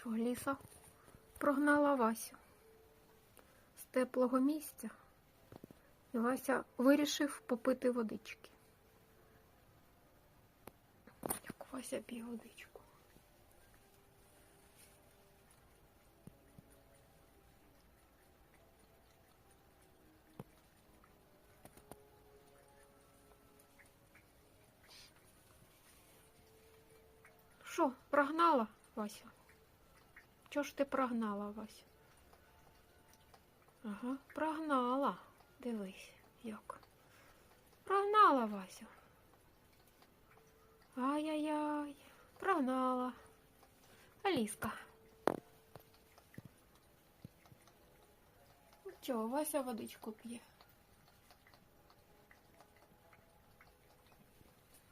Що, ліса прогнала Васю з теплого місця. І Вася вирішив попити водички. Як Вася п'є водичку. Що, прогнала, Вася? Чого ж ти прогнала, Вася? Ага, прогнала. Дивись, як. Прогнала, Вася. Ай-яй-яй, прогнала. Аліска. Чого, Вася водичку п'є?